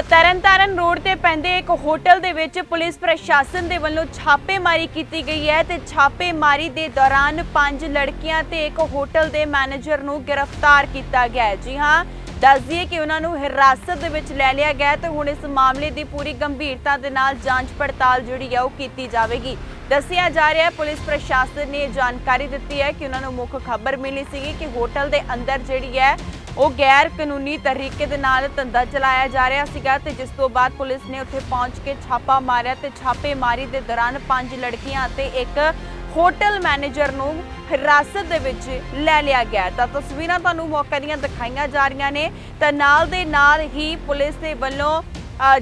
ਤਾਂ ਤਰਨਤਾਰਨ ਰੋਡ ਤੇ ਪੈਂਦੇ ਇੱਕ ਹੋਟਲ ਦੇ ਵਿੱਚ ਪੁਲਿਸ ਪ੍ਰਸ਼ਾਸਨ ਦੇ ਵੱਲੋਂ ਛਾਪੇਮਾਰੀ ਕੀਤੀ ਗਈ ਹੈ ਤੇ ਛਾਪੇਮਾਰੀ ਦੇ ਦੌਰਾਨ ਪੰਜ ਲੜਕੀਆਂ ਤੇ ਇੱਕ ਹੋਟਲ ਦੇ ਮੈਨੇਜਰ ਨੂੰ ਗ੍ਰਿਫਤਾਰ ਕੀਤਾ ਗਿਆ ਹੈ। ਜੀ ਹਾਂ, ਦੱਸ ਦਈਏ ਕਿ ਉਹਨਾਂ ਨੂੰ ਹਿਰਾਸਤ ਦੇ ਵਿੱਚ ਲੈ ਲਿਆ ਗਿਆ ਤੇ ਹੁਣ ਇਸ ਮਾਮਲੇ ਦੀ ਪੂਰੀ ਗੰਭੀਰਤਾ ਦੇ ਨਾਲ ਜਾਂਚ ਪੜਤਾਲ ਜਿਹੜੀ ਹੈ ਉਹ ਕੀਤੀ ਜਾਵੇਗੀ। ਦੱਸਿਆ ਜਾ ਰਿਹਾ ਹੈ, ਪੁਲਿਸ ਪ੍ਰਸ਼ਾਸਨ ਨੇ ਇਹ ਜਾਣਕਾਰੀ ਦਿੱਤੀ ਹੈ ਕਿ ਉਹਨਾਂ ਨੂੰ ਮੁੱਖ ਖਬਰ ਮਿਲੀ ਸੀਗੀ ਕਿ ਹੋਟਲ ਦੇ ਅੰਦਰ ਜਿਹੜੀ ਹੈ ਉਹ ਗੈਰ ਕਾਨੂੰਨੀ ਤਰੀਕੇ ਦੇ ਨਾਲ ਧੰਦਾ ਚਲਾਇਆ ਜਾ ਰਿਹਾ ਸੀਗਾ ਤੇ ਜਿਸ ਤੋਂ ਬਾਅਦ ਪੁਲਿਸ ਨੇ ਉੱਥੇ ਪਹੁੰਚ ਕੇ ਛਾਪਾ ਮਾਰਿਆ ਤੇ ਛਾਪੇਮਾਰੀ ਦੇ ਦੌਰਾਨ ਪੰਜ ਲੜਕੀਆਂ ਅਤੇ ਇੱਕ ਹੋਟਲ ਮੈਨੇਜਰ ਨੂੰ ਹਿਰਾਸਤ ਦੇ ਵਿੱਚ ਲੈ ਲਿਆ ਗਿਆ ਤਾਂ ਤਸਵੀਰਾਂ ਤੁਹਾਨੂੰ ਮੌਕੇ ਦੀਆਂ ਦਿਖਾਈਆਂ ਜਾ ਰਹੀਆਂ ਨੇ। ਤਾਂ ਨਾਲ ਦੇ ਨਾਲ ਹੀ ਪੁਲਿਸ ਦੇ ਵੱਲੋਂ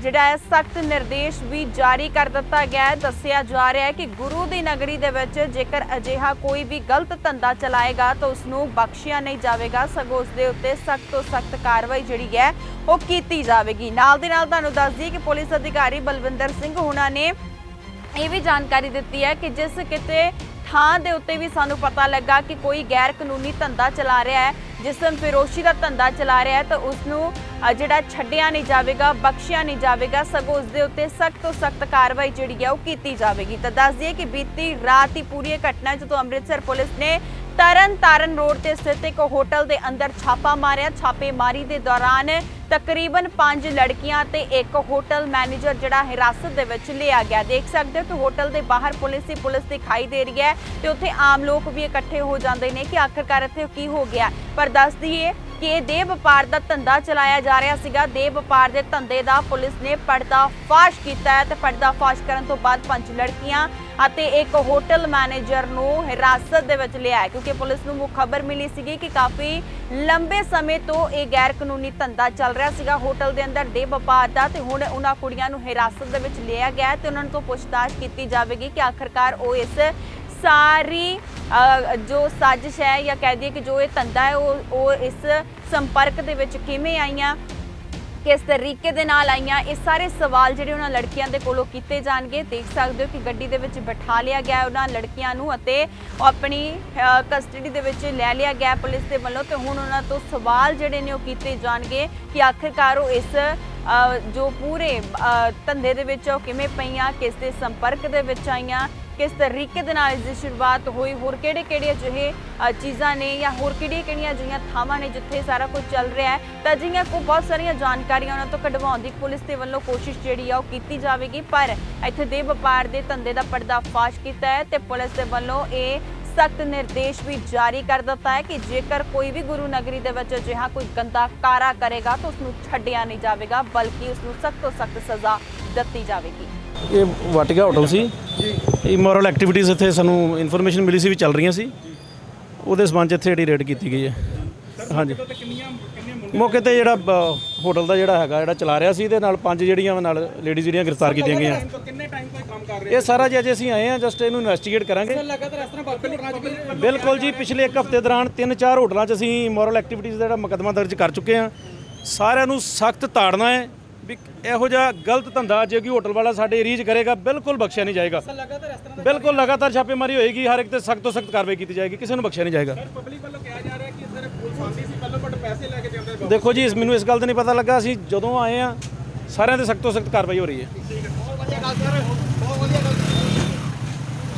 ਜਿਹੜਾ ਹੈ, ਸਖਤ ਨਿਰਦੇਸ਼ ਵੀ ਜਾਰੀ ਕਰ ਦਿੱਤਾ ਗਿਆ ਹੈ। ਦੱਸਿਆ ਜਾ ਰਿਹਾ ਹੈ ਕਿ ਗੁਰੂ ਦੀ ਨਗਰੀ ਦੇ ਵਿੱਚ ਜੇਕਰ ਅਜਿਹਾ ਕੋਈ ਵੀ ਗਲਤ ਧੰਦਾ ਚਲਾਏਗਾ ਤਾਂ ਉਸ ਨੂੰ ਬਖਸ਼ਿਆ ਨਹੀਂ ਜਾਵੇਗਾ। ਸਗੋਂ ਉਸ ਦੇ ਉੱਤੇ ਸਖਤ ਤੋਂ ਸਖਤ ਕਾਰਵਾਈ ਜਿਹੜੀ ਹੈ, ਉਹ ਕੀਤੀ ਜਾਵੇਗੀ। ਨਾਲ ਦੇ ਨਾਲ ਤੁਹਾਨੂੰ ਦੱਸ ਦਈਏ ਕਿ ਪੁਲਿਸ ਅਧਿਕਾਰੀ ਬਲਵਿੰਦਰ ਸਿੰਘ ਹੁਣਾਂ ਨੇ ਇਹ ਵੀ ਜਾਣਕਾਰੀ ਦਿੱਤੀ ਹੈ ਕਿ ਜਿਸ ਕਿਤੇ ਥਾਂ ਦੇ ਉੱਤੇ ਵੀ ਸਾਨੂੰ ਪਤਾ ਲੱਗਾ ਕਿ ਕੋਈ ਗੈਰ ਕਾਨੂੰਨੀ ਧੰਦਾ ਚਲਾ ਰਿਹਾ ਹੈ ਜਿਸਮ ਫਿਰੋਸ਼ੀ ਦਾ ਧੰਦਾ ਚਲਾ ਰਿਹਾ ਹੈ, ਤਾਂ ਉਸ ਨੂੰ ਜਿਹੜਾ ਛੱਡਿਆ ਨਹੀਂ ਜਾਵੇਗਾ, ਬਖਸ਼ਿਆ ਨਹੀਂ ਜਾਵੇਗਾ, ਸਗੋਂ ਉਸ ਦੇ ਉੱਤੇ ਸਖਤ ਤੋਂ ਸਖਤ ਕਾਰਵਾਈ ਜਿਹੜੀ ਹੈ ਉਹ ਕੀਤੀ ਜਾਵੇਗੀ। ਤਾਂ ਦੱਸ ਦਈਏ ਕਿ ਬੀਤੀ ਰਾਤ ਹੀ ਪੂਰੀ ਇਹ ਘਟਨਾ ਜਦੋਂ ਅੰਮ੍ਰਿਤਸਰ ਪੁਲਿਸ ਨੇ ਤਰਨ ਤਾਰਨ ਰੋਡ ਤੇ ਸਥਿਤ ਇੱਕ ਹੋਟਲ ਦੇ ਅੰਦਰ ਛਾਪਾ ਮਾਰਿਆ। ਛਾਪੇਮਾਰੀ ਦੇ ਦੌਰਾਨ ਤਕਰੀਬਨ 5 ਲੜਕੀਆਂ ਤੇ ਇੱਕ ਹੋਟਲ ਮੈਨੇਜਰ ਜਿਹੜਾ ਹਿਰਾਸਤ ਦੇ ਵਿੱਚ ਲਿਆ ਗਿਆ। ਦੇਖ ਸਕਦੇ ਹੋ ਕਿ ਹੋਟਲ ਦੇ ਬਾਹਰ ਪੁਲਿਸ ਹੀ ਪੁਲਿਸ ਦਿਖਾਈ ਦੇ ਰਹੀ ਹੈ ਤੇ ਉੱਥੇ ਆਮ ਲੋਕ ਵੀ ਇਕੱਠੇ ਹੋ ਜਾਂਦੇ ਨੇ ਕਿ ਆਖਰਕਾਰ ਇੱਥੇ ਕੀ ਹੋ ਗਿਆ। ਪਰ ਦੱਸ ਦਈਏ ਕਿ ਇਹ ਵਪਾਰ ਦਾ ਧੰਦਾ ਚਲਾਇਆ ਜਾ ਰਿਹਾ ਸੀਗਾ। ਦੇਹ ਵਪਾਰ ਦੇ ਧੰਦੇ ਦਾ ਪੁਲਿਸ ਨੇ ਪਰਦਾ ਕੀਤਾ ਹੈ ਤੇ ਪਰਦਾ ਕਰਨ ਤੋਂ ਬਾਅਦ ਪੰਜ ਲੜਕੀਆਂ ਅਤੇ ਇੱਕ ਹੋਟਲ ਮੈਨੇਜਰ ਨੂੰ ਹਿਰਾਸਤ ਦੇ ਵਿੱਚ ਲਿਆ ਕਿਉਂਕਿ ਪੁਲਿਸ ਨੂੰ ਖਬਰ ਮਿਲੀ ਸੀਗੀ ਕਿ ਕਾਫੀ ਲੰਬੇ ਸਮੇਂ ਤੋਂ ਇਹ ਗੈਰ ਕਾਨੂੰਨੀ ਧੰਦਾ ਚੱਲ ਰਿਹਾ ਸੀਗਾ। ਹੋਟਲ ਦੇ ਅੰਦਰ ਦੇ ਵਪਾਰ ਦਾ ਤੇ ਹੁਣ ਉਹਨਾਂ ਕੁੜੀਆਂ ਨੂੰ ਹਿਰਾਸਤ ਦੇ ਵਿੱਚ ਲਿਆ ਗਿਆ ਤੇ ਉਹਨਾਂ ਤੋਂ ਪੁੱਛਤਾਛ ਕੀਤੀ ਜਾਵੇਗੀ ਕਿ ਆਖਰਕਾਰ ਉਹ ਇਸ ਸਾਰੀ ਜੋ ਸਾਜ਼ਿਸ਼ ਹੈ ਜਾਂ ਕਹਿ ਦਈਏ ਕਿ ਜੋ ਇਹ ਧੰਦਾ ਹੈ, ਉਹ ਉਹ ਇਸ ਸੰਪਰਕ ਦੇ ਵਿੱਚ ਕਿਵੇਂ ਆਈਆਂ, ਕਿਸ ਤਰੀਕੇ ਦੇ ਨਾਲ ਆਈਆਂ, ਇਹ ਸਾਰੇ ਸਵਾਲ ਜਿਹੜੇ ਉਹਨਾਂ ਲੜਕੀਆਂ ਦੇ ਕੋਲੋਂ ਕੀਤੇ ਜਾਣਗੇ। ਦੇਖ ਸਕਦੇ ਹੋ ਕਿ ਗੱਡੀ ਦੇ ਵਿੱਚ ਬਿਠਾ ਲਿਆ ਗਿਆ ਉਹਨਾਂ ਲੜਕੀਆਂ ਨੂੰ ਅਤੇ ਆਪਣੀ ਕਸਟਡੀ ਦੇ ਵਿੱਚ ਲੈ ਲਿਆ ਗਿਆ ਪੁਲਿਸ ਦੇ ਵੱਲੋਂ ਤੇ ਹੁਣ ਉਹਨਾਂ ਤੋਂ ਸਵਾਲ ਜਿਹੜੇ ਨੇ ਉਹ ਕੀਤੇ ਜਾਣਗੇ ਕਿ ਆਖਿਰਕਾਰ ਉਹ ਇਸ ਜੋ ਪੂਰੇ ਧੰਦੇ ਦੇ ਵਿੱਚ ਉਹ ਕਿਵੇਂ ਪਈਆਂ, ਕਿਸ ਦੇ ਸੰਪਰਕ ਦੇ ਵਿੱਚ ਆਈਆਂ ਕਿਸ ਤਰੀਕੇ ਦੇ ਨਾਲ ਇਸ ਦੀ ਸ਼ੁਰੂਆਤ ਹੋਈ? ਹੋਰ ਕਿਹੜੇ ਕਿਹੜੇ ਅਜਿਹੇ ਚੀਜ਼ਾਂ ਨੇ ਜਾਂ ਹੋਰ ਕਿਹੜੀਆਂ ਕਿਹੜੀਆਂ ਅਜਿਹੀਆਂ ਥਾਵਾਂ ਨੇ ਜਿੱਥੇ ਸਾਰਾ ਕੁਝ ਚੱਲ ਰਿਹਾ ਹੈ? ਤਾਂ ਅਜਿਹੀਆਂ ਕੋ ਬਹੁਤ ਸਾਰੀਆਂ ਜਾਣਕਾਰੀਆਂ ਉਹਨਾਂ ਤੋਂ ਕਢਵਾਉਣ ਦੀ ਪੁਲਿਸ ਦੇ ਵੱਲੋਂ ਕੋਸ਼ਿਸ਼ ਜਿਹੜੀ ਆ ਉਹ ਕੀਤੀ ਜਾਵੇਗੀ। ਪਰ ਇੱਥੇ ਦੇ ਵਪਾਰ ਦੇ ਧੰਦੇ ਦਾ ਪਰਦਾਫਾਸ਼ ਕੀਤਾ ਹੈ ਤੇ ਪੁਲਿਸ ਦੇ ਵੱਲੋਂ ਇਹ ਸਖਤ ਨਿਰਦੇਸ਼ ਵੀ ਜਾਰੀ ਕਰ ਦਿੱਤਾ ਹੈ ਕਿ ਜੇਕਰ ਕੋਈ ਵੀ ਗੁਰੂ ਨਗਰੀ ਦੇ ਵਿੱਚ ਅਜਿਹਾ ਕੋਈ ਗੰਦਾ ਕਾਰਾ ਕਰੇਗਾ ਤਾਂ ਉਸ ਨੂੰ ਛੱਡਿਆ ਨਹੀਂ ਜਾਵੇਗਾ, ਬਲਕਿ ਉਸ ਨੂੰ ਸਖਤ ਤੋਂ ਸਖਤ ਸਜ਼ਾ ਦਿੱਤੀ ਜਾਵੇਗੀ। ਇਹ ਵਾਟਿਕਾ ਹੋਟਲ ਸੀ। ਇਹ ਮੋਰਲ ਐਕਟੀਵਿਟੀਜ਼ ਇੱਥੇ ਸਾਨੂੰ ਇਨਫੋਰਮੇਸ਼ਨ ਮਿਲੀ ਸੀ ਵੀ ਚੱਲ ਰਹੀਆਂ ਸੀ। ਉਹਦੇ ਸਬੰਧ ਇੱਥੇ ਜਿਹੜੀ ਰੇਡ ਕੀਤੀ ਗਈ ਹੈ। ਹਾਂਜੀ। ਮੌਕੇ ਤੇ ਜਿਹੜਾ ਹੋਟਲ ਦਾ ਜਿਹੜਾ ਹੈਗਾ ਜਿਹੜਾ ਚਲਾ ਰਿਹਾ ਸੀ ਇਹਦੇ ਨਾਲ ਪੰਜ ਜਿਹੜੀਆਂ ਨਾਲ ਲੇਡੀਜ਼ ਜਿਹੜੀਆਂ ਗ੍ਰਿਫਤਾਰ ਕੀਤੀਆਂ ਗਈਆਂ। ਕਿੰਨੇ ਟਾਈਮ ਤੋਂ ਇਹ ਕੰਮ ਕਰ ਰਹੇ ਇਹ ਸਾਰਾ ਜੀ ਅਜੇ ਅਸੀਂ ਆਏ ਆ ਜਸਟ ਇਹਨੂੰ ਇਨਵੈਸਟੀਗੇਟ ਕਰਾਂਗੇ। ਬਿਲਕੁਲ ਜੀ ਪਿਛਲੇ ਇੱਕ ਹਫ਼ਤੇ ਦੌਰਾਨ ਤਿੰਨ ਚਾਰ ਹੋਟਲਾਂ 'ਚ ਅਸੀਂ ਮੋਰਲ ਐਕਟੀਵਿਟੀਜ਼ ਦਾ ਜਿਹੜਾ ਮੁਕੱਦਮਾ ਦਰਜ ਕਰ ਚੁੱਕੇ ਹਾਂ। ਸਾਰਿਆਂ ਨੂੰ ਸਖਤ ਤਾੜਨਾ ਹੈ। ਵੀ ਇਹੋ ਜਿਹਾ ਗਲਤ ਧੰਦਾ ਜੇ ਕੋਈ ਹੋਟਲ ਵਾਲਾ ਸਾਡੇ ਏਰੀਆ 'ਚ ਕਰੇਗਾ ਬਿਲਕੁਲ ਬਖਸ਼ਿਆ ਨਹੀਂ ਜਾਏਗਾ। ਲਗਾਤਾਰ ਇਸ ਤਰ੍ਹਾਂ ਬਿਲਕੁਲ ਲਗਾਤਾਰ ਛਾਪੇਮਾਰੀ ਹੋਏਗੀ ਹਰ ਇੱਕ ਤੇ ਸਖਤ ਤੋਂ ਸਖਤ ਕਾਰਵਾਈ ਕੀਤੀ ਜਾਏਗੀ ਕਿਸੇ ਨੂੰ ਬਖਸ਼ਿਆ ਨਹੀਂ ਜਾਏਗਾ। ਪਬਲਿਕ ਵੱਲੋਂ ਕਿਹਾ ਜਾ ਰਿਹਾ ਕਿ ਸਰ ਪੁਲਿਸ ਆਉਂਦੀ ਸੀ ਪਹਿਲਾਂ ਬਟ ਪੈਸੇ ਲੈ ਕੇ ਜਾਂਦੇ ਸੀ। ਦੇਖੋ ਜੀ ਇਸ ਮੈਨੂੰ ਇਸ ਗੱਲ ਦਾ ਨਹੀਂ ਪਤਾ ਲੱਗਾ ਅਸੀਂ ਜਦੋਂ ਆਏ ਆ ਸਾਰਿਆਂ ਤੇ ਸਖਤ ਤੋਂ ਸਖਤ ਕਾਰਵਾਈ ਹੋ ਰਹੀ ਹੈ। ਠੀਕ ਹੈ